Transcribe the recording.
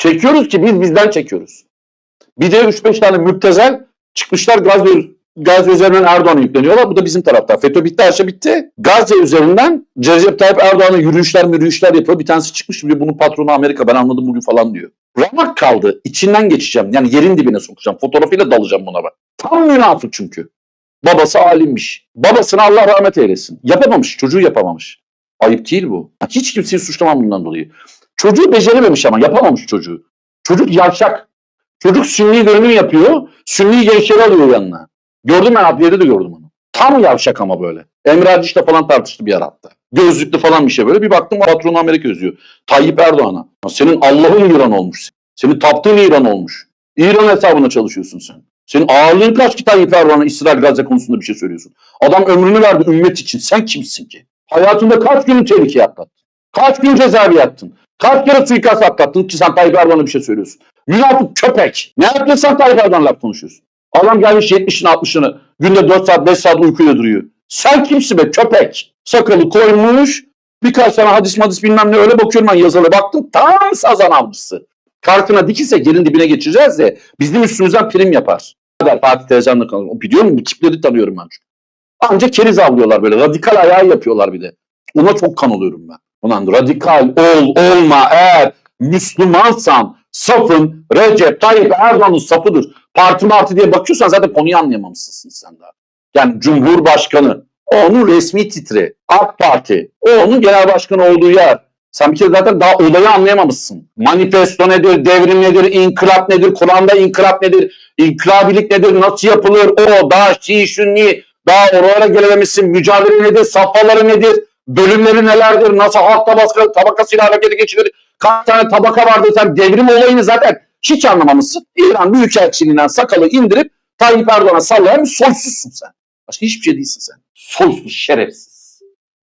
Çekiyoruz ki biz bizden çekiyoruz. Bir de 3-5 tane müptezel çıkmışlar Gazze, Gazze üzerinden Erdoğan'a yükleniyorlar. Bu da bizim tarafta. FETÖ bitti her şey bitti. Gazze üzerinden Recep Tayyip Erdoğan'a yürüyüşler yürüyüşler yapıyor. Bir tanesi çıkmış diyor bunun patronu Amerika ben anladım bugün falan diyor. Ramak kaldı. İçinden geçeceğim. Yani yerin dibine sokacağım. Fotoğrafıyla dalacağım buna bak. Tam münafık çünkü. Babası alimmiş. Babasına Allah rahmet eylesin. Yapamamış. Çocuğu yapamamış. Ayıp değil bu. Hiç kimseyi suçlamam bundan dolayı. Çocuğu becerememiş ama yapamamış çocuğu. Çocuk yavşak. Çocuk sünni görünüm yapıyor. Sünni gençleri alıyor yanına. Gördüm ben adliyede de gördüm onu. Tam yavşak ama böyle. Emre Erciş'le falan tartıştı bir ara hatta. Gözlüklü falan bir şey böyle. Bir baktım patronu Amerika yazıyor. Tayyip Erdoğan'a. Senin Allah'ın İran olmuş. Senin taptığın İran olmuş. İran hesabına çalışıyorsun sen. Senin ağırlığın kaç ki Tayyip Erdoğan'a İsrail Gazze konusunda bir şey söylüyorsun. Adam ömrünü verdi ümmet için. Sen kimsin ki? Hayatında kaç gün tehlikeye atlattın? Kaç gün cezaevi yattın? Kaç kere suikast atlattın ki sen Tayyip Erdoğan'a bir şey söylüyorsun? Münafık köpek. Ne yaptın sen Tayyip Erdoğan'la konuşuyorsun? Adam gelmiş 70'ini 60'ını günde 4 saat 5 saat uykuyla duruyor. Sen kimsin be köpek? Sakalı koymuş. Birkaç tane hadis madis bilmem ne öyle bakıyorum ben yazılı baktım. Tam sazan avcısı. Kartına dikilse yerin dibine geçeceğiz de bizim üstümüzden prim yapar. Der Fatih Tezcan'la kalır. O biliyor musun? Bu tipleri tanıyorum ben çünkü. Anca keriz avlıyorlar böyle. Radikal ayağı yapıyorlar bir de. Ona çok kan oluyorum ben. Ulan radikal ol olma eğer Müslümansan safın Recep Tayyip Erdoğan'ın safıdır. Parti marti diye bakıyorsan zaten konuyu anlayamamışsın sen daha. Yani Cumhurbaşkanı, o onun resmi titri. AK Parti, o onun genel başkanı olduğu yer. Sen bir kere zaten daha olayı anlayamamışsın. Manifesto nedir, devrim nedir, inkılap nedir, Kur'an'da inkılap nedir, inkılabilik nedir, nasıl yapılır, o, daha Şii, Sünni, daha oralara gelememişsin, mücadele nedir, safhaları nedir, bölümleri nelerdir, nasıl halk tabaka, tabakasıyla harekete geçilir, kaç tane tabaka vardır, sen devrim olayını zaten hiç anlamamışsın. İran Büyükelçiliğinden sakalı indirip Tayyip Erdoğan'a sallayan bir soysuzsun sen. Başka hiçbir şey değilsin sen. Soysuz, şerefsiz.